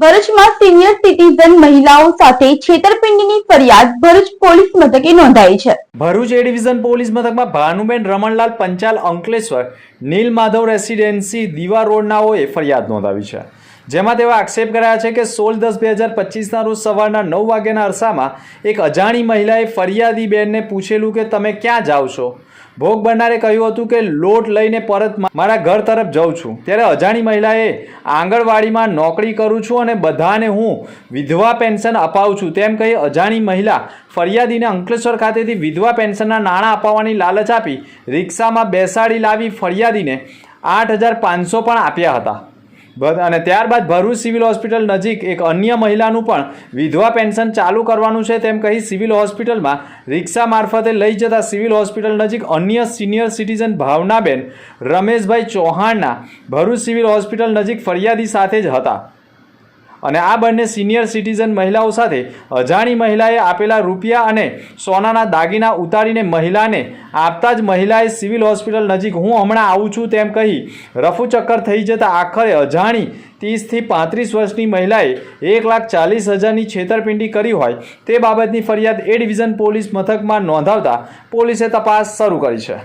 ભરૂચમાં senior citizen મહિલાઓ સાથે છેતરપિંડીની ફરિયાદ ભરૂચ પોલીસ મથકે નોંધાઈ છે. ભરૂચ એ ડિવિઝન પોલીસ મથકમાં ભાનુબેન રમણલાલ પંચાલ અંકલેશ્વર, નીલ માધવ રેસિડેન્સી દીવા રોડનાઓએ ફરિયાદ નોંધાવી છે. જેમાં તેઓ આક્ષેપ કર્યા છે કે સોળ દસ બે હજાર પચીસના રોજ સવારના નવ વાગ્યાના અરસામાં એક અજાણી મહિલાએ ફરિયાદી બેનને પૂછેલું કે તમે ક્યાં જાઓ છો? ભોગ બનનારે કહ્યું હતું કે લોટ લઈને પરત મારા ઘર તરફ જાઉં છું. ત્યારે અજાણી મહિલાએ, આંગણવાડીમાં નોકરી કરું છું અને બધાને હું વિધવા પેન્શન અપાવું છું. તેમ કહી અજાણી મહિલા ફરિયાદીને અંકલેશ્વર ખાતેથી વિધવા પેન્શનના નાણાં અપાવવાની લાલચ આપી રિક્ષામાં બેસાડી લાવી ફરિયાદીને આઠ હજાર પાંચસો પણ આપ્યા હતા. અને ત્યારબાદ ભરૂચ સિવિલ હોસ્પિટલ નજીક એક અન્ય મહિલાનું પણ વિધવા પેન્શન ચાલુ કરવાનું છે તેમ કહી સિવિલ હોસ્પિટલમાં રિક્ષા મારફતે લઈ જતા સિવિલ હોસ્પિટલ નજીક અન્ય સિનિયર સિટીઝન ભાવનાબેન રમેશભાઈ ચૌહાણના ભરૂચ સિવિલ હોસ્પિટલ નજીક ફરિયાદી સાથે જ હતા. અને આ બંને સિનિયર સિટીઝન મહિલાઓ સાથે અજાણી મહિલાએ આપેલા રૂપિયા અને સોનાના દાગીના ઉતારીને મહિલાને આપતા જ મહિલાએ સિવિલ હોસ્પિટલ નજીક હું હમણાં આવું છું તેમ કહી રફુચક્કર થઈ જતા આખરે અજાણી ત્રીસથી પાંત્રીસ વર્ષની મહિલાએ એક લાખ ચાલીસ હજારની છેતરપિંડી કરી હોય તે બાબતની ફરિયાદ એ ડિવિઝન પોલીસ મથકમાં નોંધાવતા પોલીસે તપાસ શરૂ કરી છે.